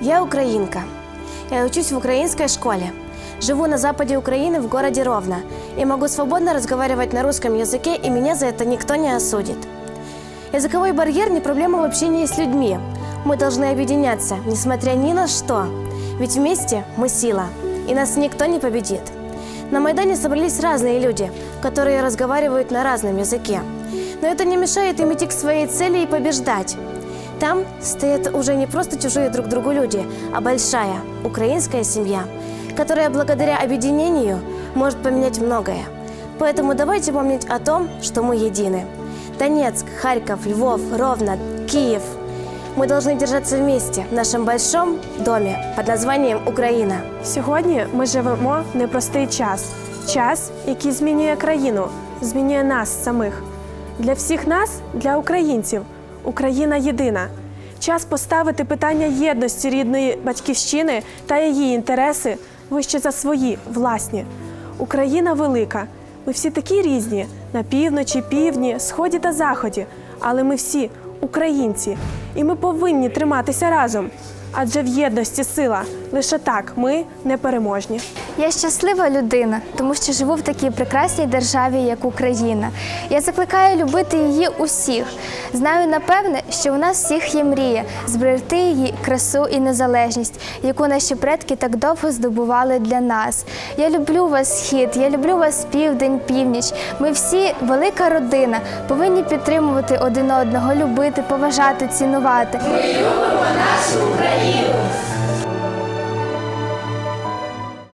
Я украинка. Я учусь в украинской школе. Живу на западе Украины в городе Ровно и могу свободно разговаривать на русском языке, и меня за это никто не осудит. Языковой барьер не проблема в общении с людьми. Мы должны объединяться, несмотря ни на что. Ведь вместе мы сила, и нас никто не победит. На Майдане собрались разные люди, которые разговаривают на разном языке. Но это не мешает им идти к своей цели и побеждать. Там стоят уже не просто чужие друг другу люди, а большая украинская семья, которая благодаря объединению может поменять многое. Поэтому давайте помнить о том, что мы едины. Донецк, Харьков, Львов, Ровно, Киев. Мы должны держаться вместе в нашем большом доме под названием Украина. Сьогодні ми живемо в непростий час. Час, який змінює країну, змінює нас самих. Для всіх нас, для українців, Україна єдина. Час поставити питання єдності рідної батьківщини та її інтереси вище за свої власні. Україна велика. Ми всі такі різні на півночі, півдні, сході та заході. Але ми всі українці, і ми повинні триматися разом. Адже в єдності сила. Лише так ми непереможні. Я щаслива людина, тому що живу в такій прекрасній державі, як Україна. Я закликаю любити її усіх. Знаю напевне, що у нас всіх є мрія зберегти її красу і незалежність, яку наші предки так довго здобували для нас. Я люблю вас, схід, я люблю вас південь, північ. Ми всі велика родина, повинні підтримувати один одного, любити, поважати, цінувати. Ми любимо нашу Україну.